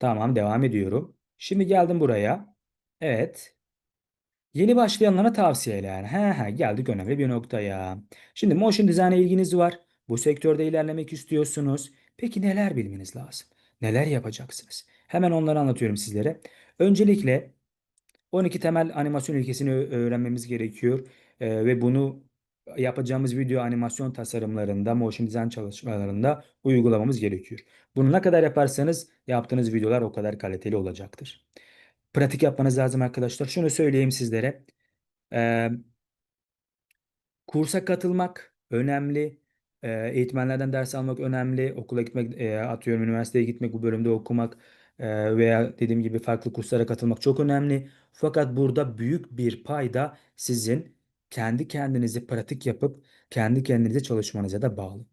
Tamam devam ediyorum. Şimdi geldim buraya. Evet. Yeni başlayanlara tavsiyeler. He he geldik önemli bir noktaya. Şimdi motion design'a ilginiz var. Bu sektörde ilerlemek istiyorsunuz. Peki neler bilmeniz lazım? Neler yapacaksınız? Hemen onları anlatıyorum sizlere. Öncelikle 12 temel animasyon ilkesini öğrenmemiz gerekiyor. Ee, ve bunu yapacağımız video animasyon tasarımlarında, motion design çalışmalarında uygulamamız gerekiyor. Bunu ne kadar yaparsanız yaptığınız videolar o kadar kaliteli olacaktır. Pratik yapmanız lazım arkadaşlar. Şunu söyleyeyim sizlere. Ee, kursa katılmak önemli. Ee, eğitmenlerden ders almak önemli. Okula gitmek, e, atıyorum üniversiteye gitmek, bu bölümde okumak e, veya dediğim gibi farklı kurslara katılmak çok önemli. Fakat burada büyük bir payda sizin kendi kendinize pratik yapıp kendi kendinize çalışmanıza da bağlı.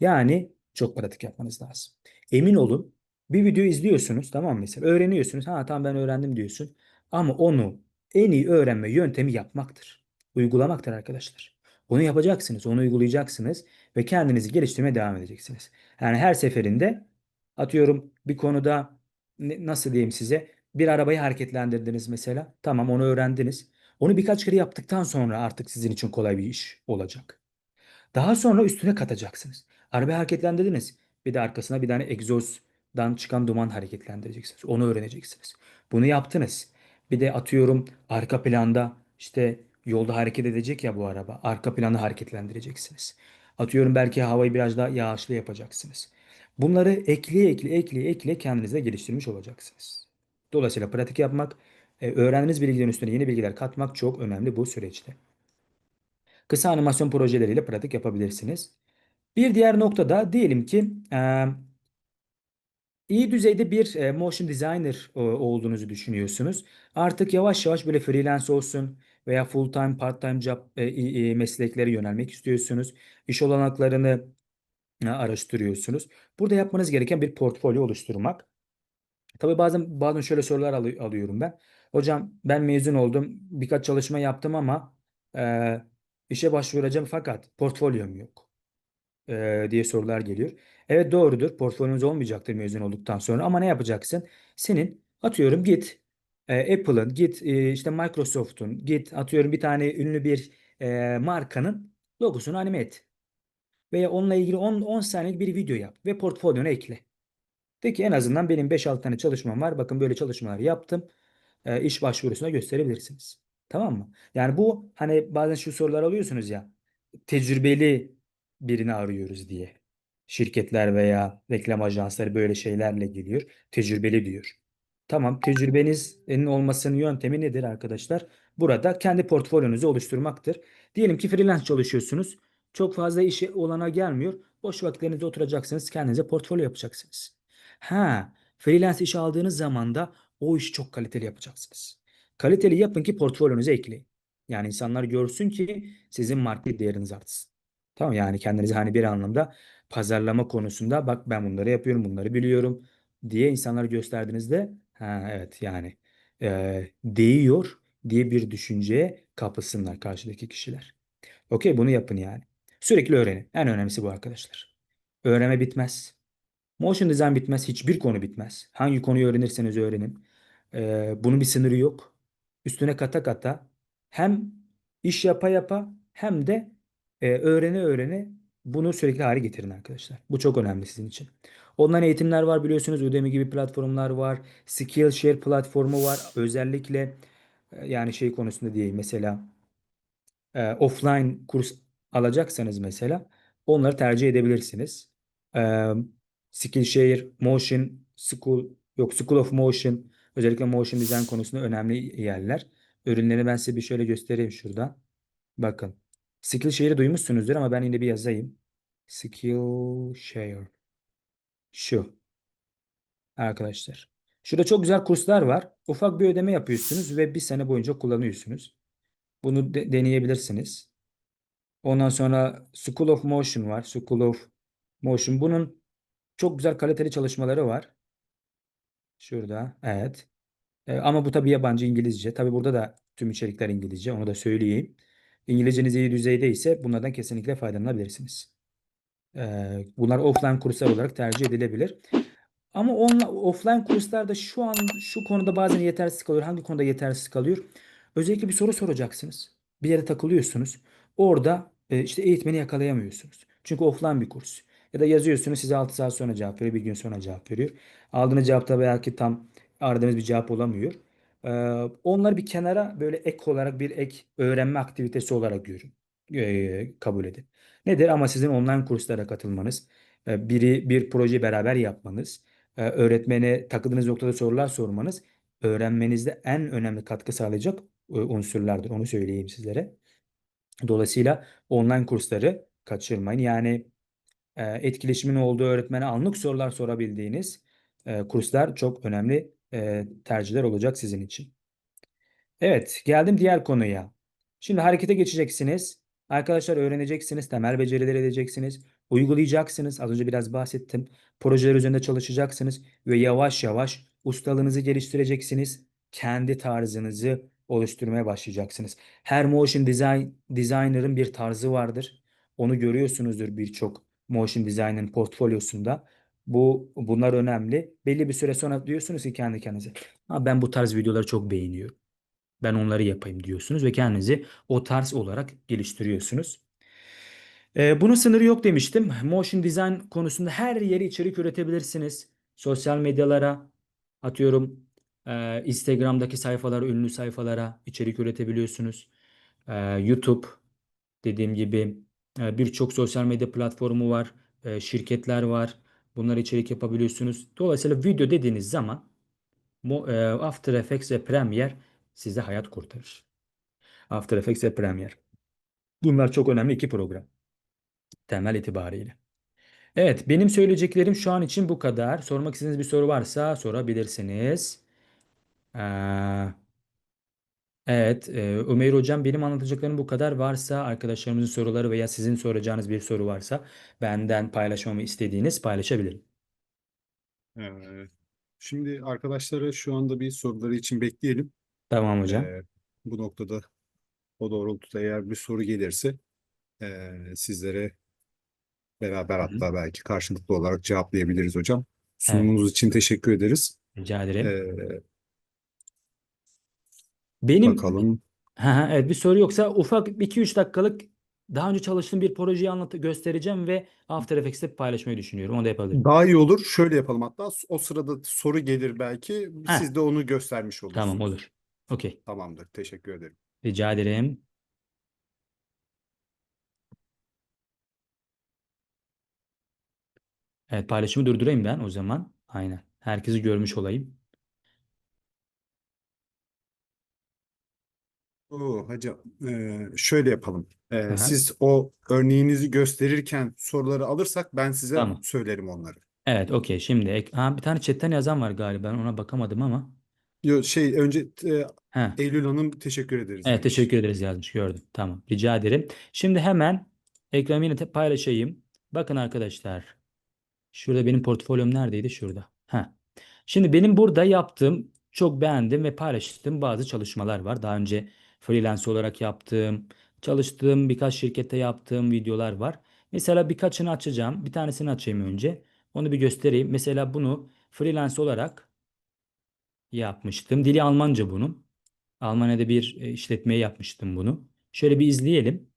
Yani çok pratik yapmanız lazım. Emin olun bir video izliyorsunuz tamam mı mesela öğreniyorsunuz. Ha tamam ben öğrendim diyorsun. Ama onu en iyi öğrenme yöntemi yapmaktır. Uygulamaktır arkadaşlar. Onu yapacaksınız, onu uygulayacaksınız ve kendinizi geliştirmeye devam edeceksiniz. Yani her seferinde atıyorum bir konuda nasıl diyeyim size bir arabayı hareketlendirdiniz mesela. Tamam onu öğrendiniz. Onu birkaç kere yaptıktan sonra artık sizin için kolay bir iş olacak. Daha sonra üstüne katacaksınız. Arabayı hareketlendirdiniz. Bir de arkasına bir tane egzozdan çıkan duman hareketlendireceksiniz. Onu öğreneceksiniz. Bunu yaptınız. Bir de atıyorum arka planda işte yolda hareket edecek ya bu araba. Arka planı hareketlendireceksiniz. Atıyorum belki havayı biraz daha yağışlı yapacaksınız. Bunları ekleye ekleye ekleye ekleye kendinize geliştirmiş olacaksınız. Dolayısıyla pratik yapmak, öğrendiğiniz bilgilerin üstüne yeni bilgiler katmak çok önemli bu süreçte. Kısa animasyon projeleriyle pratik yapabilirsiniz. Bir diğer noktada diyelim ki e, iyi düzeyde bir e, motion designer e, olduğunuzu düşünüyorsunuz. Artık yavaş yavaş böyle freelance olsun veya full time part time job e, e, yönelmek istiyorsunuz. İş olanaklarını e, araştırıyorsunuz. Burada yapmanız gereken bir portfolyo oluşturmak. Tabii bazen bazen şöyle sorular alı- alıyorum ben. Hocam ben mezun oldum, birkaç çalışma yaptım ama e, işe başvuracağım fakat portfolyom yok e, diye sorular geliyor. Evet doğrudur. Portföyünüz olmayacaktır mezun olduktan sonra ama ne yapacaksın? Senin atıyorum git e, Apple'ın, git e, işte Microsoft'un, git atıyorum bir tane ünlü bir e, markanın logosunu anime et. Veya onunla ilgili 10, 10 saniyelik bir video yap ve portfolyona ekle. De ki en azından benim 5-6 tane çalışmam var. Bakın böyle çalışmalar yaptım. E, iş başvurusuna gösterebilirsiniz. Tamam mı? Yani bu hani bazen şu sorular alıyorsunuz ya. Tecrübeli birini arıyoruz diye. Şirketler veya reklam ajansları böyle şeylerle geliyor. Tecrübeli diyor. Tamam, tecrübenizin olmasının yöntemi nedir arkadaşlar? Burada kendi portfolyonuzu oluşturmaktır. Diyelim ki freelance çalışıyorsunuz. Çok fazla işe olana gelmiyor. Boş vakitlerinizde oturacaksınız. Kendinize portfolyo yapacaksınız. Ha, freelance işe aldığınız zaman da o işi çok kaliteli yapacaksınız. Kaliteli yapın ki portfolyonuza ekleyin. Yani insanlar görsün ki sizin market değeriniz artsın. Tamam yani kendinizi hani bir anlamda pazarlama konusunda bak ben bunları yapıyorum, bunları biliyorum diye insanlara gösterdiğinizde ha evet yani e, değiyor diye bir düşünceye kapılsınlar karşıdaki kişiler. Okey bunu yapın yani. Sürekli öğrenin. En önemlisi bu arkadaşlar. Öğrenme bitmez. Motion design bitmez. Hiçbir konu bitmez. Hangi konuyu öğrenirseniz öğrenin. Ee, bunun bir sınırı yok. Üstüne kata kata hem iş yapa yapa hem de e, öğrene öğrene bunu sürekli hale getirin arkadaşlar. Bu çok önemli sizin için. Online eğitimler var biliyorsunuz. Udemy gibi platformlar var. Skillshare platformu var. Özellikle e, yani şey konusunda diyeyim mesela e, offline kurs alacaksanız mesela onları tercih edebilirsiniz. E, Skillshare, Motion, School, yok School of Motion, özellikle Motion Design konusunda önemli yerler. Ürünleri ben size bir şöyle göstereyim şurada. Bakın. Skillshare'i duymuşsunuzdur ama ben yine bir yazayım. Skillshare. Şu. Arkadaşlar. Şurada çok güzel kurslar var. Ufak bir ödeme yapıyorsunuz ve bir sene boyunca kullanıyorsunuz. Bunu de- deneyebilirsiniz. Ondan sonra School of Motion var. School of Motion. Bunun çok güzel kaliteli çalışmaları var. Şurada. Evet. E, ama bu tabii yabancı İngilizce. Tabii burada da tüm içerikler İngilizce. Onu da söyleyeyim. İngilizceniz iyi düzeyde ise bunlardan kesinlikle faydalanabilirsiniz. E, bunlar offline kurslar olarak tercih edilebilir. Ama onla, offline kurslarda şu an şu konuda bazen yetersiz kalıyor. Hangi konuda yetersiz kalıyor? Özellikle bir soru soracaksınız. Bir yere takılıyorsunuz. Orada e, işte eğitmeni yakalayamıyorsunuz. Çünkü offline bir kurs. Ya da yazıyorsunuz size 6 saat sonra cevap veriyor, bir gün sonra cevap veriyor. Aldığınız cevapta belki tam aradığınız bir cevap olamıyor. Ee, onları bir kenara böyle ek olarak bir ek öğrenme aktivitesi olarak görün. Ee, kabul edin. Nedir? Ama sizin online kurslara katılmanız, e, biri bir proje beraber yapmanız, e, öğretmene takıldığınız noktada sorular sormanız öğrenmenizde en önemli katkı sağlayacak e, unsurlardır. Onu söyleyeyim sizlere. Dolayısıyla online kursları kaçırmayın. Yani etkileşimin olduğu öğretmene anlık sorular sorabildiğiniz kurslar çok önemli tercihler olacak sizin için. Evet, geldim diğer konuya. Şimdi harekete geçeceksiniz. Arkadaşlar öğreneceksiniz, temel beceriler edeceksiniz, uygulayacaksınız. Az önce biraz bahsettim. Projeler üzerinde çalışacaksınız ve yavaş yavaş ustalığınızı geliştireceksiniz. Kendi tarzınızı oluşturmaya başlayacaksınız. Her motion design designer'ın bir tarzı vardır. Onu görüyorsunuzdur birçok motion designer'ın portfolyosunda. Bu bunlar önemli. Belli bir süre sonra diyorsunuz ki kendi kendinize, ha, ben bu tarz videoları çok beğeniyorum. Ben onları yapayım diyorsunuz ve kendinizi o tarz olarak geliştiriyorsunuz. Ee, bunun sınırı yok demiştim. Motion design konusunda her yere içerik üretebilirsiniz. Sosyal medyalara atıyorum e, Instagram'daki sayfalara, ünlü sayfalara içerik üretebiliyorsunuz. Ee, YouTube dediğim gibi e, birçok sosyal medya platformu var, e, şirketler var. Bunlara içerik yapabiliyorsunuz. Dolayısıyla video dediğiniz zaman e, After Effects ve Premiere size hayat kurtarır. After Effects ve Premiere. Bunlar çok önemli iki program. Temel itibariyle. Evet, benim söyleyeceklerim şu an için bu kadar. Sormak istediğiniz bir soru varsa sorabilirsiniz. Ee, evet, e, Ömer Hocam benim anlatacaklarım bu kadar. Varsa arkadaşlarımızın soruları veya sizin soracağınız bir soru varsa benden paylaşmamı istediğiniz paylaşabilirim. Ee, şimdi arkadaşlara şu anda bir soruları için bekleyelim. Tamam hocam. Ee, bu noktada o doğrultuda eğer bir soru gelirse ee, sizlere beraber Hı hı. hatta belki karşılıklı olarak cevaplayabiliriz hocam. Sunumunuz için teşekkür ederiz. Rica ederim. Ee, Benim bakalım. Evet bir soru yoksa ufak 2-3 dakikalık daha önce çalıştığım bir projeyi anlat göstereceğim ve After Effects'te paylaşmayı düşünüyorum. Onu da yapabilirim. Daha iyi olur. Şöyle yapalım hatta o sırada soru gelir belki. Ha. Siz de onu göstermiş olursunuz. Tamam olur. Okey. Tamamdır. Teşekkür ederim. Rica ederim. Evet paylaşımı durdurayım ben o zaman. Aynen. Herkesi görmüş olayım. Oo, hocam ee, şöyle yapalım. Ee, Aha. siz o örneğinizi gösterirken soruları alırsak ben size Tamam. söylerim onları. Evet okey. Şimdi ek- ha, bir tane chatten yazan var galiba. Ben ona bakamadım ama. Yo, şey önce e. Eylül Hanım teşekkür ederiz Evet demiş. teşekkür ederiz yazmış. Gördüm. Tamam. Rica ederim. Şimdi hemen ekranımı yine te- paylaşayım. Bakın arkadaşlar. Şurada benim portfolyom neredeydi? Şurada. Ha. Şimdi benim burada yaptığım, çok beğendim ve paylaştığım bazı çalışmalar var. Daha önce freelance olarak yaptığım, çalıştığım birkaç şirkette yaptığım videolar var. Mesela birkaçını açacağım. Bir tanesini açayım önce. Onu bir göstereyim. Mesela bunu freelance olarak yapmıştım. Dili Almanca bunun. Almanya'da bir e, işletmeye yapmıştım bunu. Şöyle bir izleyelim.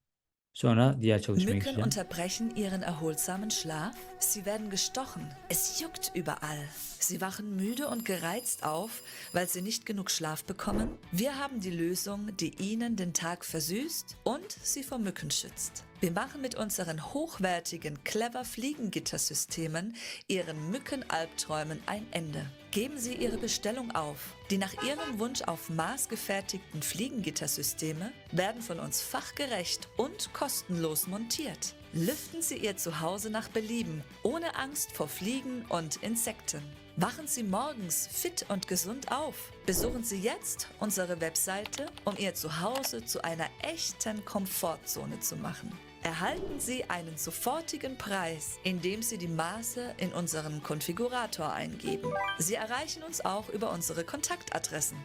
Sonra diğer çalışmaya Mücken geçeceğim. unterbrechen ihren erholsamen Schlaf. Sie werden gestochen. Es juckt überall. Sie wachen müde und gereizt auf, weil sie nicht genug Schlaf bekommen. Wir haben die Lösung, die ihnen den Tag versüßt und sie vor Mücken schützt. Wir machen mit unseren hochwertigen Clever Fliegengittersystemen ihren Mückenalbträumen ein Ende. Geben Sie Ihre Bestellung auf. Die nach Ihrem Wunsch auf Maß gefertigten Fliegengittersysteme werden von uns fachgerecht und kostenlos montiert. Lüften Sie Ihr Zuhause nach Belieben, ohne Angst vor Fliegen und Insekten. Wachen Sie morgens fit und gesund auf. Besuchen Sie jetzt unsere Webseite, um Ihr Zuhause zu einer echten Komfortzone zu machen. Erhalten Sie einen sofortigen Preis, indem Sie die Maße in unseren Konfigurator eingeben. Sie erreichen uns auch über unsere Kontaktadressen.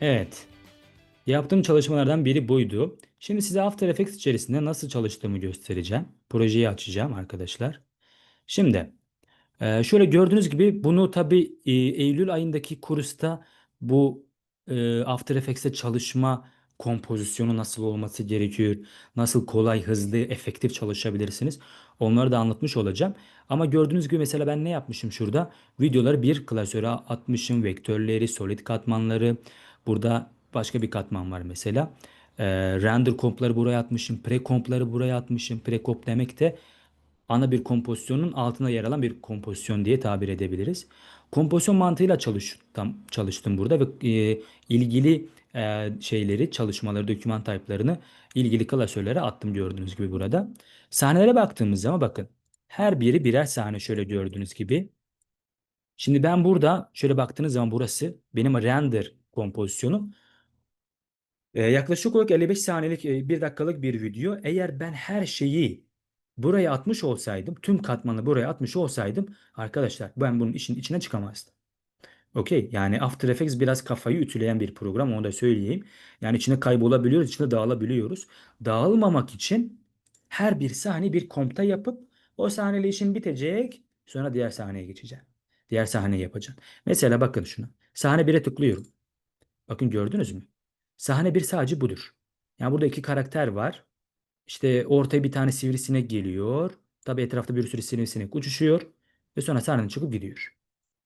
Evet. Yaptığım çalışmalardan biri buydu. Şimdi size After Effects içerisinde nasıl çalıştığımı göstereceğim. Projeyi açacağım arkadaşlar. Şimdi Ee, şöyle gördüğünüz gibi bunu tabii e, Eylül ayındaki kursta bu e, After Effects'te çalışma kompozisyonu nasıl olması gerekiyor, nasıl kolay, hızlı, efektif çalışabilirsiniz. Onları da anlatmış olacağım. Ama gördüğünüz gibi mesela ben ne yapmışım şurada? Videoları bir klasöre atmışım. Vektörleri, solid katmanları. Burada başka bir katman var mesela. Ee, render kompları buraya atmışım. Pre kompları buraya atmışım. Pre komp demek de ana bir kompozisyonun altına yer alan bir kompozisyon diye tabir edebiliriz. Kompozisyon mantığıyla çalıştım, çalıştım burada ve e, ilgili e, şeyleri, çalışmaları, doküman type'larını ilgili klasörlere attım gördüğünüz gibi burada. Sahnelere baktığımız zaman bakın her biri birer sahne şöyle gördüğünüz gibi. Şimdi ben burada şöyle baktığınız zaman burası benim render kompozisyonu. Ee, yaklaşık olarak 55 saniyelik, e, 1 dakikalık bir video. Eğer ben her şeyi buraya atmış olsaydım, tüm katmanı buraya atmış olsaydım arkadaşlar ben bunun işin içine çıkamazdım. Okey. Yani After Effects biraz kafayı ütüleyen bir program onu da söyleyeyim. Yani içine kaybolabiliyoruz, içine dağılabiliyoruz. Dağılmamak için her bir sahne bir kompta yapıp o sahneyle işin bitecek. Sonra diğer sahneye geçeceğim. Diğer sahneyi yapacağım. Mesela bakın şuna. Sahne 1'e tıklıyorum. Bakın gördünüz mü? Sahne 1 sadece budur. Yani burada iki karakter var. İşte ortaya bir tane sivrisinek geliyor. Tabii etrafta bir sürü sivrisinek uçuşuyor. Ve sonra sahneden çıkıp gidiyor.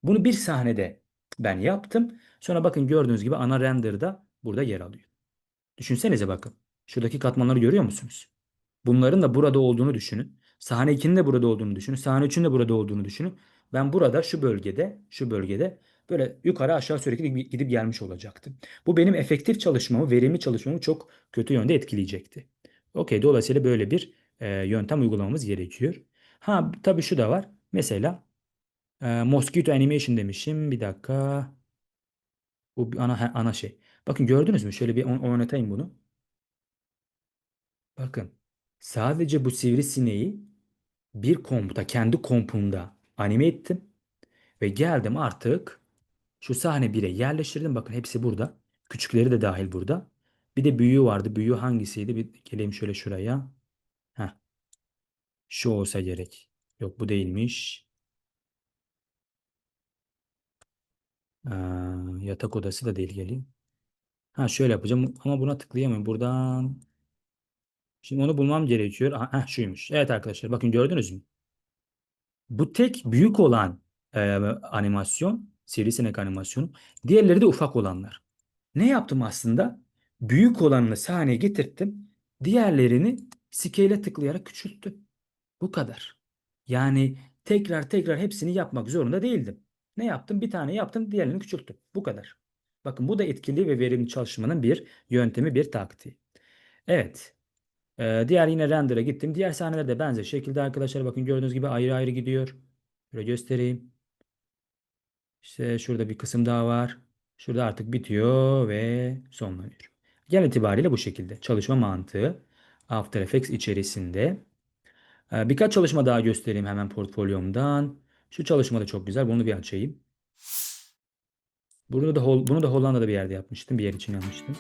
Bunu bir sahnede ben yaptım. Sonra bakın gördüğünüz gibi ana render'da burada yer alıyor. Düşünsenize bakın. Şuradaki katmanları görüyor musunuz? Bunların da burada olduğunu düşünün. Sahne 2'nin de burada olduğunu düşünün. Sahne 3'ün de burada olduğunu düşünün. Ben burada şu bölgede, şu bölgede böyle yukarı aşağı sürekli gidip gelmiş olacaktım. Bu benim efektif çalışmamı, verimli çalışmamı çok kötü yönde etkileyecekti. Okey, dolayısıyla böyle bir e, yöntem uygulamamız gerekiyor. Ha tabii şu da var. Mesela e, Mosquito Animation demişim. Bir dakika. Bu bir ana ana şey. Bakın gördünüz mü? Şöyle bir oyn- oynatayım bunu. Bakın. Sadece bu sivrisineği bir komputa, kendi kompumda anime ettim. Ve geldim artık şu sahne 1'e yerleştirdim. Bakın hepsi burada. Küçükleri de dahil burada. Bir de büyüğü vardı. Büyüğü hangisiydi? Bir geleyim şöyle şuraya. Heh. Şu olsa gerek. Yok bu değilmiş. Aa, yatak odası da değil geleyim. Ha şöyle yapacağım ama buna tıklayamıyorum. Buradan. Şimdi onu bulmam gerekiyor. Aha, heh, şuymuş. Evet arkadaşlar bakın gördünüz mü? Bu tek büyük olan e, animasyon, sivrisinek animasyonu. Diğerleri de ufak olanlar. Ne yaptım aslında? Büyük olanını sahneye getirttim. Diğerlerini scale'e tıklayarak küçülttüm. Bu kadar. Yani tekrar tekrar hepsini yapmak zorunda değildim. Ne yaptım? Bir tane yaptım, diğerlerini küçülttüm. Bu kadar. Bakın bu da etkili ve verimli çalışmanın bir yöntemi, bir taktiği. Evet. Ee, diğer yine render'a gittim. Diğer sahneler de benzer şekilde arkadaşlar bakın gördüğünüz gibi ayrı ayrı gidiyor. Böyle göstereyim. İşte şurada bir kısım daha var. Şurada artık bitiyor ve sonlanıyor. Genel itibariyle bu şekilde. Çalışma mantığı After Effects içerisinde. Ee, birkaç çalışma daha göstereyim hemen portfolyomdan. Şu çalışma da çok güzel. Bunu bir açayım. Bunu da, bunu da Hollanda'da bir yerde yapmıştım. Bir yer için yapmıştım.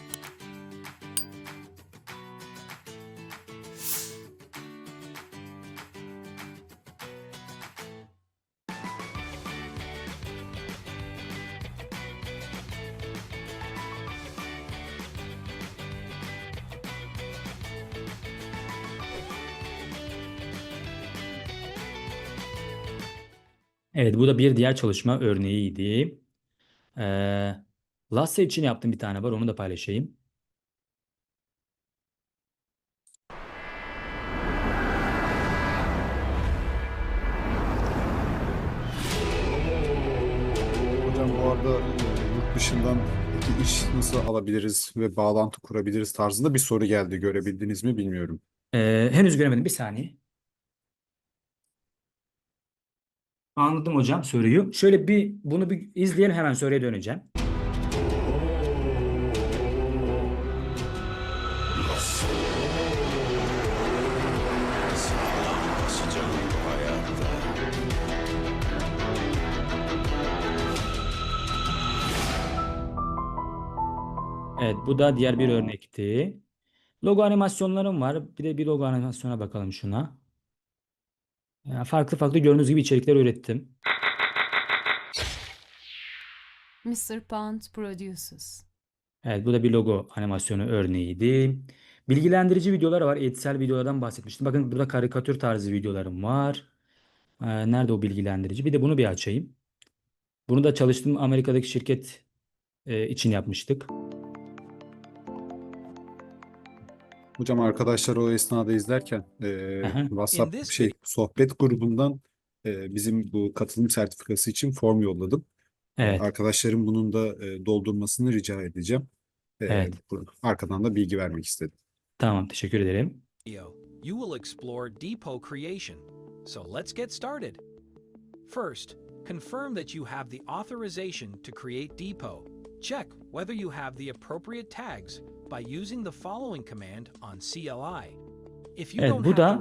Bu da bir diğer çalışma örneğiydi. Ee, Lasso için yaptığım bir tane var. Onu da paylaşayım. Hocam bu arada e, yurt dışından peki iş nasıl alabiliriz ve bağlantı kurabiliriz tarzında bir soru geldi. Görebildiniz mi bilmiyorum. Ee, henüz göremedim. Bir saniye. Anladım hocam soruyu. Şöyle bir bunu bir izleyelim hemen soruya döneceğim. Evet bu da diğer bir örnekti. Logo animasyonlarım var. Bir de bir logo animasyona bakalım şuna. Yani farklı farklı gördüğünüz gibi içerikler ürettim. Mr. Pound produces. Evet bu da bir logo animasyonu örneğiydi. Bilgilendirici videolar var. Eğitsel videolardan bahsetmiştim. Bakın burada karikatür tarzı videolarım var. Ee, nerede o bilgilendirici? Bir de bunu bir açayım. Bunu da çalıştığım Amerika'daki şirket e, için yapmıştık. Hocam arkadaşlar o esnada izlerken e, Aha. WhatsApp this şey sohbet grubundan e, bizim bu katılım sertifikası için form yolladım. Evet. Arkadaşlarım bunun da e, doldurmasını rica edeceğim. E, Evet. bu- arkadan da bilgi vermek istedim. Tamam teşekkür ederim. video, you will explore depot creation. So let's get started. First, confirm that you have the authorization to create depot. Check whether you have the appropriate tags by using the following command on CLI. If you Evet, bu da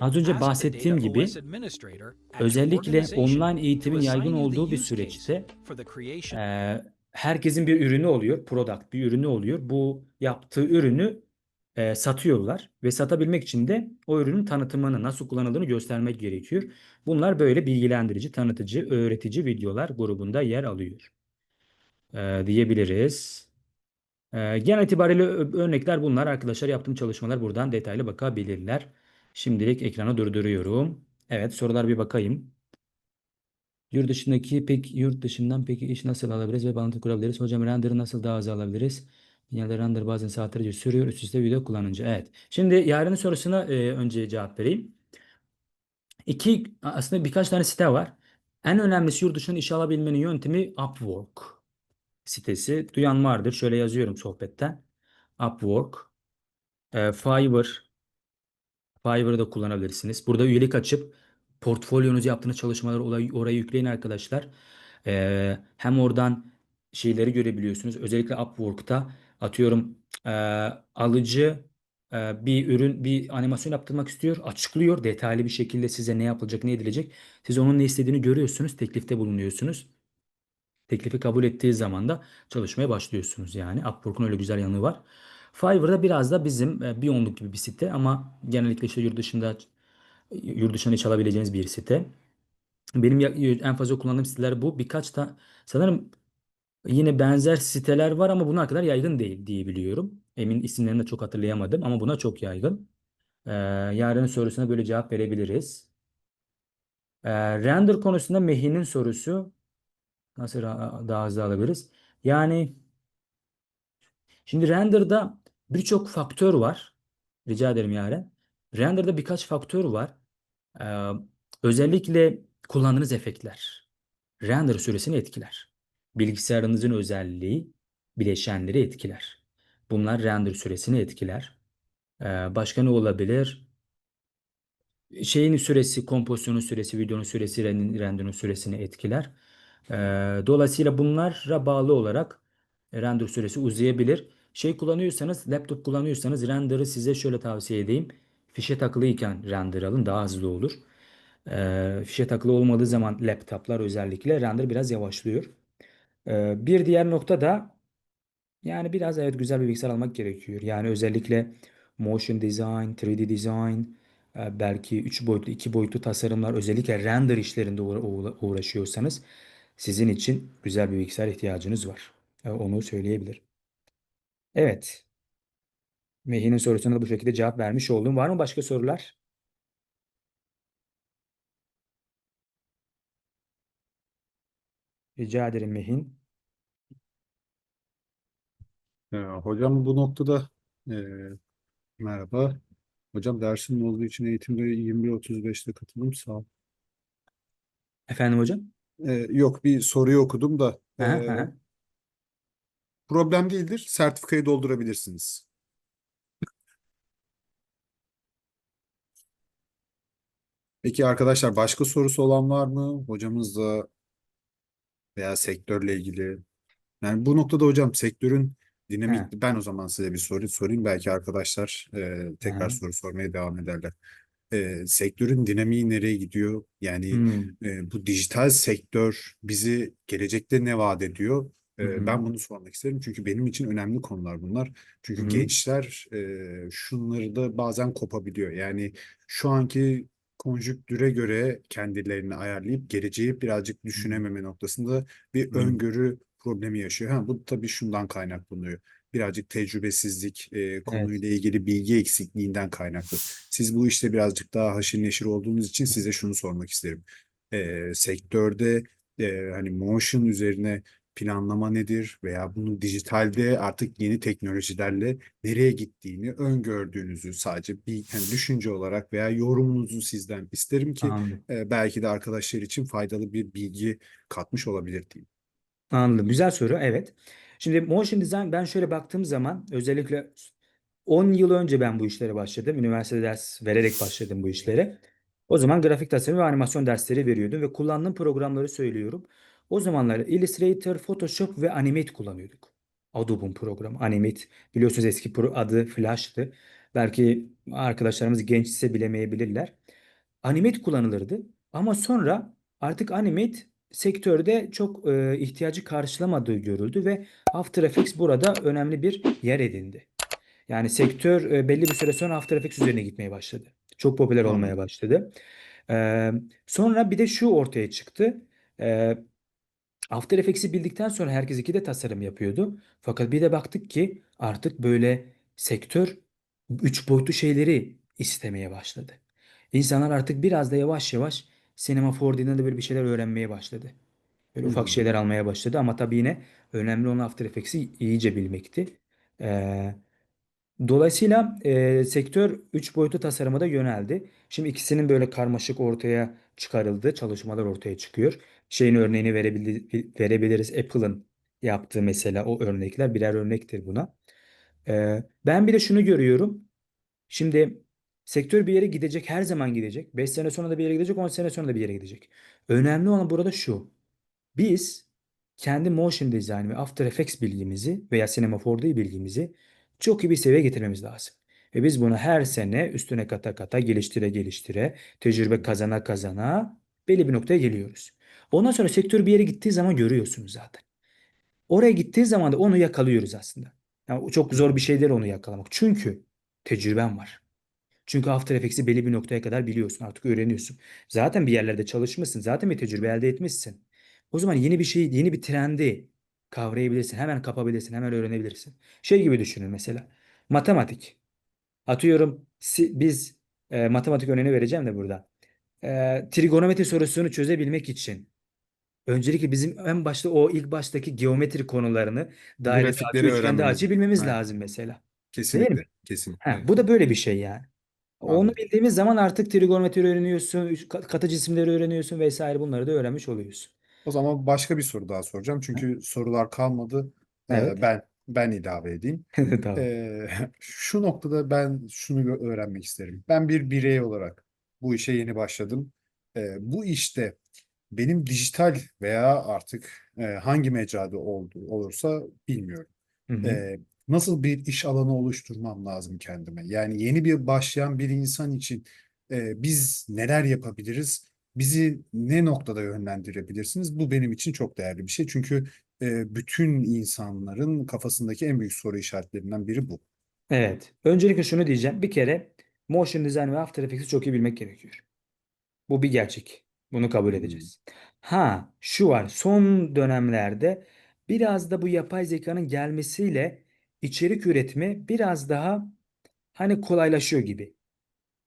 az önce bahsettiğim gibi Özellikle online eğitimin yaygın olduğu bir süreçte Ee, herkesin bir ürünü oluyor, product bir ürünü oluyor. Bu yaptığı ürünü e, satıyorlar ve satabilmek için de o ürünün tanıtımını nasıl kullanıldığını göstermek gerekiyor. Bunlar böyle bilgilendirici, tanıtıcı, öğretici videolar grubunda yer alıyor. Ee, diyebiliriz. Ee, genel itibariyle örnekler bunlar. Arkadaşlar yaptığım çalışmalar buradan detaylı bakabilirler. Şimdilik ekranı durduruyorum. Evet sorular bir bakayım. Yurt dışındaki pek yurt dışından peki iş nasıl alabiliriz ve bağlantı kurabiliriz? Hocam render'ı nasıl daha az alabiliriz? Yine render bazen saatlerce sürüyor üst üste video kullanınca. Evet. Şimdi yarının sorusuna e, önce cevap vereyim. İki aslında birkaç tane site var. En önemlisi yurt dışından iş alabilmenin yöntemi Upwork sitesi. Duyan vardır. Şöyle yazıyorum sohbetten. Upwork, e, Fiverr, Fiverr'ı da kullanabilirsiniz. Burada üyelik açıp portfolyonuzu yaptığınız çalışmaları oraya, yükleyin arkadaşlar. Ee, hem oradan şeyleri görebiliyorsunuz. Özellikle Upwork'ta atıyorum e, alıcı e, bir ürün bir animasyon yaptırmak istiyor. Açıklıyor detaylı bir şekilde size ne yapılacak ne edilecek. Siz onun ne istediğini görüyorsunuz. Teklifte bulunuyorsunuz. Teklifi kabul ettiği zaman da çalışmaya başlıyorsunuz yani. Upwork'un öyle güzel yanı var. Fiverr'da biraz da bizim e, bir onluk gibi bir site ama genellikle işte yurt dışında yurt dışına iş alabileceğiniz bir site. Benim en fazla kullandığım siteler bu. Birkaç da sanırım yine benzer siteler var ama buna kadar yaygın değil diye biliyorum. Emin isimlerini de çok hatırlayamadım ama buna çok yaygın. Ee, yarının sorusuna böyle cevap verebiliriz. Ee, render konusunda Mehi'nin sorusu nasıl daha hızlı alabiliriz? Yani Şimdi render'da birçok faktör var. Rica ederim Yaren. Render'da birkaç faktör var. Ee, özellikle kullandığınız efektler. Render süresini etkiler. Bilgisayarınızın özelliği bileşenleri etkiler. Bunlar render süresini etkiler. Ee, başka ne olabilir? Şeyin süresi, kompozisyonun süresi, videonun süresi, ren- render'ın süresini etkiler. Ee, dolayısıyla bunlara bağlı olarak render süresi uzayabilir. Şey kullanıyorsanız, laptop kullanıyorsanız render'ı size şöyle tavsiye edeyim. Fişe takılıyken render alın daha hızlı olur. Ee, fişe takılı olmadığı zaman laptoplar özellikle render biraz yavaşlıyor. Ee, bir diğer nokta da yani biraz evet güzel bir bilgisayar almak gerekiyor. Yani özellikle motion design, 3D design, e, belki 3 boyutlu, 2 boyutlu tasarımlar özellikle render işlerinde uğra- uğraşıyorsanız sizin için güzel bir bilgisayar ihtiyacınız var. E, Onu söyleyebilirim. Evet. Mehi'nin sorusuna da bu şekilde cevap vermiş oldum. Var mı başka sorular? Rica ederim Mehin. Ee, hocam bu noktada e, merhaba. Hocam dersim olduğu için eğitimde 21.35'te katılım sağ ol. Efendim hocam? Ee, yok bir soruyu okudum da Aha, e, aha. problem değildir. Sertifikayı doldurabilirsiniz. Peki arkadaşlar başka sorusu olan var mı? Hocamızla veya sektörle ilgili. Yani bu noktada hocam sektörün dinamik ben o zaman size bir soru sorayım. Belki arkadaşlar e, tekrar Aha. soru sormaya devam ederler. E, sektörün dinamiği nereye gidiyor? Yani Hmm. e, bu dijital sektör bizi gelecekte ne vaat ediyor? E, hı. ben bunu sormak isterim çünkü benim için önemli konular bunlar. Çünkü hı. gençler e, şunları da bazen kopabiliyor. Yani şu anki konjüktüre göre kendilerini ayarlayıp geleceği birazcık düşünememe noktasında bir Hı. öngörü problemi yaşıyor. Ha, bu tabii şundan kaynaklanıyor. Birazcık tecrübesizlik, e, konuyla ilgili bilgi eksikliğinden kaynaklı. Siz bu işte birazcık daha haşır neşir olduğunuz için size şunu sormak isterim. E, sektörde e, hani motion üzerine planlama nedir veya bunu dijitalde artık yeni teknolojilerle nereye gittiğini öngördüğünüzü sadece bir hani düşünce olarak veya yorumunuzu sizden isterim ki Anladım. e, belki de arkadaşlar için faydalı bir bilgi katmış olabilir diyeyim. Anladım. Güzel soru. Evet. Şimdi motion design ben şöyle baktığım zaman özellikle 10 yıl önce ben bu işlere başladım. Üniversitede ders vererek başladım bu işlere. O zaman grafik tasarım ve animasyon dersleri veriyordum ve kullandığım programları söylüyorum. O zamanlar Illustrator, Photoshop ve Animate kullanıyorduk. Adobe'un programı Animate. Biliyorsunuz eski adı Flash'tı. Belki arkadaşlarımız gençse bilemeyebilirler. Animate kullanılırdı ama sonra artık Animate sektörde çok e, ihtiyacı karşılamadığı görüldü ve After Effects burada önemli bir yer edindi. Yani sektör e, belli bir süre sonra After Effects üzerine gitmeye başladı. Çok popüler olmaya Anladım. başladı. Ee, sonra bir de şu ortaya çıktı. Ee, After Effects'i bildikten sonra herkes iki de tasarım yapıyordu. Fakat bir de baktık ki artık böyle sektör üç boyutlu şeyleri istemeye başladı. İnsanlar artık biraz da yavaş yavaş Cinema 4D'den de böyle bir şeyler öğrenmeye başladı. Böyle ufak Hmm. şeyler almaya başladı ama tabii yine önemli olan After Effects'i iyice bilmekti. Ee, Dolayısıyla e, sektör 3 boyutlu tasarıma da yöneldi. Şimdi ikisinin böyle karmaşık ortaya çıkarıldığı çalışmalar ortaya çıkıyor. Şeyin örneğini verebil- verebiliriz. Apple'ın yaptığı mesela o örnekler birer örnektir buna. E, ben bir de şunu görüyorum. Şimdi sektör bir yere gidecek, her zaman gidecek. 5 sene sonra da bir yere gidecek, 10 sene sonra da bir yere gidecek. Önemli olan burada şu. Biz kendi motion design ve After Effects bilgimizi veya Cinema 4D bilgimizi çok iyi bir seviyeye getirmemiz lazım. Ve biz bunu her sene üstüne kata kata geliştire geliştire tecrübe kazana kazana belli bir noktaya geliyoruz. Ondan sonra sektör bir yere gittiği zaman görüyorsunuz zaten. Oraya gittiği zaman da onu yakalıyoruz aslında. Yani çok zor bir şey değil onu yakalamak. Çünkü tecrüben var. Çünkü After Effects'i belli bir noktaya kadar biliyorsun artık öğreniyorsun. Zaten bir yerlerde çalışmışsın. Zaten bir tecrübe elde etmişsin. O zaman yeni bir şey, yeni bir trendi kavrayabilirsin. Hemen kapabilirsin, hemen öğrenebilirsin. Şey gibi düşünün mesela. Matematik. Atıyorum biz e, matematik örneğini vereceğim de burada. E, trigonometri sorusunu çözebilmek için öncelikle bizim en başta o ilk baştaki geometri konularını dairede açı, üçgende açı bilmemiz Aynen. lazım mesela. Değil Kesinlikle, mi? kesinlikle. Ha, bu da böyle bir şey yani. Onu Anladım. bildiğimiz zaman artık trigonometri öğreniyorsun, üç- kat- katı cisimleri öğreniyorsun vesaire bunları da öğrenmiş oluyorsun. O zaman başka bir soru daha soracağım. Çünkü sorular kalmadı. Ee, Evet. ben ben ilave edeyim. Tamam. Ee, şu noktada ben şunu gö- öğrenmek isterim. Ben bir birey olarak bu işe yeni başladım. Ee, bu işte benim dijital veya artık e, hangi mecrada olduğu olursa bilmiyorum. Hı hı. Ee, nasıl bir iş alanı oluşturmam lazım kendime? Yani yeni bir başlayan bir insan için e, biz neler yapabiliriz? Bizi ne noktada yönlendirebilirsiniz? Bu benim için çok değerli bir şey. Çünkü e, bütün insanların kafasındaki en büyük soru işaretlerinden biri bu. Evet. Öncelikle şunu diyeceğim. Bir kere motion design ve After Effects'i çok iyi bilmek gerekiyor. Bu bir gerçek. Bunu kabul edeceğiz. Ha, şu var. Son dönemlerde biraz da bu yapay zekanın gelmesiyle içerik üretimi biraz daha hani kolaylaşıyor gibi.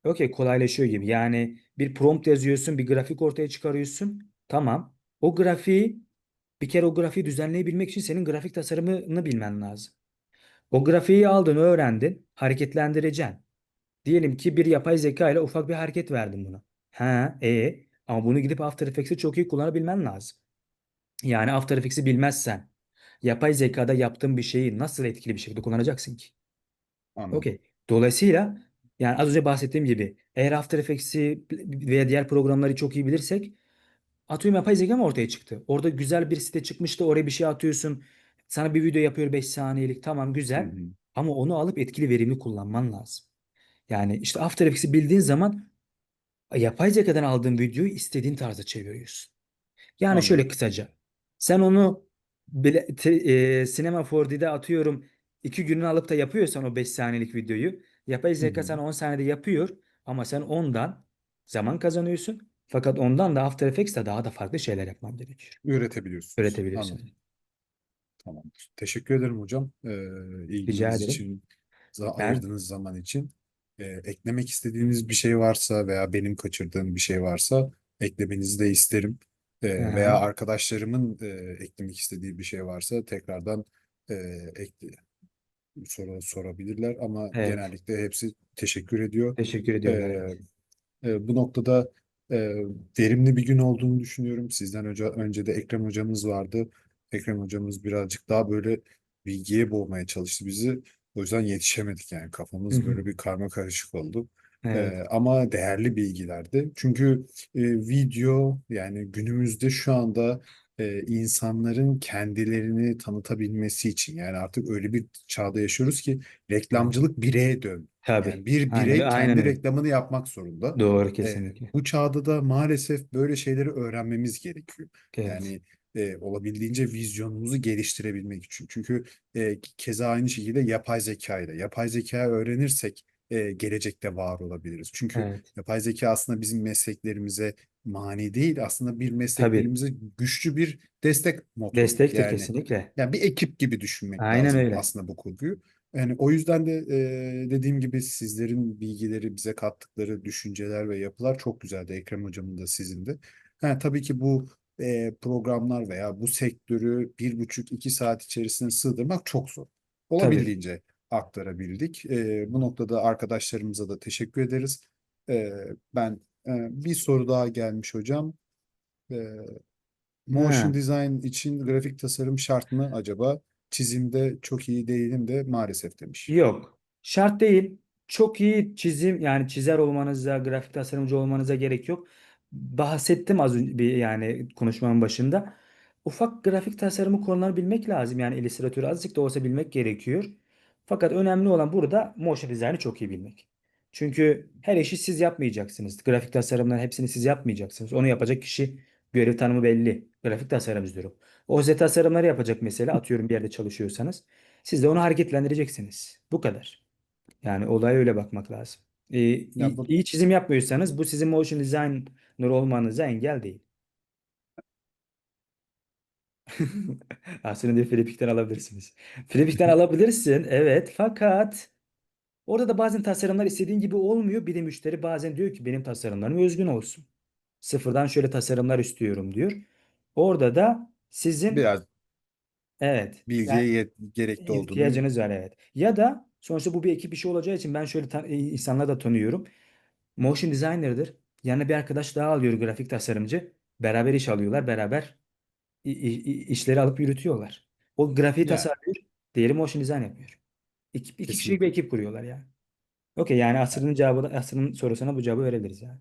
Okey, kolaylaşıyor gibi. Yani bir prompt yazıyorsun, bir grafik ortaya çıkarıyorsun. Tamam. O grafiği bir kere o grafiği düzenleyebilmek için senin grafik tasarımını bilmen lazım. O grafiği aldın, öğrendin, hareketlendireceksin. Diyelim ki bir yapay zeka ile ufak bir hareket verdim buna. Ha, e ama bunu gidip After Effects'i çok iyi kullanabilmen lazım. Yani After Effects'i bilmezsen yapay zekada yaptığın bir şeyi nasıl etkili bir şekilde kullanacaksın ki? Anladım. Okey. Dolayısıyla yani az önce bahsettiğim gibi eğer After Effects'i veya diğer programları çok iyi bilirsek atıyorum yapay zeka mı ortaya çıktı? Orada güzel bir site çıkmıştı oraya bir şey atıyorsun. Sana bir video yapıyor 5 saniyelik tamam Hı güzel hı. ama onu alıp etkili verimli kullanman lazım. Yani işte After Effects'i bildiğin zaman yapay zekadan aldığın videoyu istediğin tarzda çeviriyorsun. Yani Anladım. şöyle kısaca sen onu bile, te- e, Cinema 4D'de atıyorum 2 gününü alıp da yapıyorsan o 5 saniyelik videoyu yapay zeka hı. sana 10 saniyede yapıyor ama sen ondan Zaman kazanıyorsun. Fakat ondan da After Effects'te daha da farklı şeyler yapman gerekiyor. Üretebiliyorsunuz. Üretebilirsin. Anladım. Tamamdır. Teşekkür ederim hocam. Ee, ilginiz ederim. için, za- Ben- ayırdığınız zaman için. Ee, eklemek istediğiniz bir şey varsa veya benim kaçırdığım bir şey varsa eklemenizi de isterim. Aha. veya arkadaşlarımın e, eklemek istediği bir şey varsa tekrardan e, ekle, soru sorabilirler ama Evet. genellikle hepsi teşekkür ediyor. Teşekkür ediyorum. Evet. e, bu noktada e, verimli bir gün olduğunu düşünüyorum. Sizden önce, önce de Ekrem hocamız vardı. Ekrem hocamız birazcık daha böyle bilgiye boğmaya çalıştı bizi. O yüzden yetişemedik yani kafamız Hı hı. böyle bir karma karışık oldu. Evet. Ama değerli bilgilerdi. Çünkü e, video yani günümüzde şu anda e, insanların kendilerini tanıtabilmesi için yani artık öyle bir çağda yaşıyoruz ki reklamcılık bireye dön. Tabii. Yani bir Aynen birey öyle, aynen kendi öyle. reklamını yapmak zorunda. Doğru Ee, kesinlikle. bu çağda da maalesef böyle şeyleri öğrenmemiz gerekiyor. Evet. Yani e, olabildiğince vizyonumuzu geliştirebilmek için. Çünkü e, keza aynı şekilde yapay zekayı da. Yapay zekayı öğrenirsek e, gelecekte var olabiliriz. Çünkü Evet. yapay zeka aslında bizim mesleklerimize mani değil, aslında bir mesleklerimize güçlü bir destek motoru. Destektir Yani kesinlikle. yani bir ekip gibi düşünmek Aynen lazım öyle. aslında bu kurguyu. Yani o yüzden de e, dediğim gibi sizlerin bilgileri, bize kattıkları düşünceler ve yapılar çok güzeldi. Ekrem hocamın da sizin de. Ha, tabii ki bu e, programlar veya bu sektörü bir buçuk iki saat içerisine sığdırmak çok zor. Olabildiğince aktarabildik. E, bu noktada arkadaşlarımıza da teşekkür ederiz. E, ben e, bir soru daha gelmiş hocam. E, Motion Ha. design için grafik tasarım şart mı acaba? Çizimde çok iyi değilim de maalesef demiş. Yok. Şart değil. Çok iyi çizim yani çizer olmanıza, grafik tasarımcı olmanıza gerek yok. Bahsettim az önce bir yani konuşmamın başında. Ufak grafik tasarımı konularını bilmek lazım. Yani Illustrator'u azıcık da olsa bilmek gerekiyor. Fakat önemli olan burada motion design'ı çok iyi bilmek. Çünkü her işi siz yapmayacaksınız. Grafik tasarımların hepsini siz yapmayacaksınız. Onu yapacak kişi görev tanımı belli. Grafik tasarımcıdır o. O size tasarımları yapacak mesela atıyorum bir yerde çalışıyorsanız. Siz de onu hareketlendireceksiniz. Bu kadar. Yani olaya öyle bakmak lazım. Ee, iyi, iyi çizim yapmıyorsanız bu sizin motion designer olmanıza engel değil. Aslında diyor Flipik'ten alabilirsiniz. Flipik'ten alabilirsin evet fakat orada da bazen tasarımlar istediğin gibi olmuyor. Bir de müşteri bazen diyor ki benim tasarımlarım özgün olsun. Sıfırdan şöyle tasarımlar istiyorum diyor. Orada da sizin Biraz evet bilgiye yani yet- gerekli olduğunu ihtiyacınız var evet. Ya da sonuçta bu bir ekip işi olacağı için ben şöyle tan- insanları da tanıyorum. Motion designer'dır. Yanına bir arkadaş daha alıyor grafik tasarımcı. Beraber iş alıyorlar. Beraber i- işleri alıp yürütüyorlar. O grafiği Ya. tasarlıyor. Diğeri motion design yapıyor. İki, iki kişilik bir Kesinlikle. ekip kuruyorlar yani. Okey yani asrının cevabı da, asrının sorusuna bu cevabı verebiliriz yani.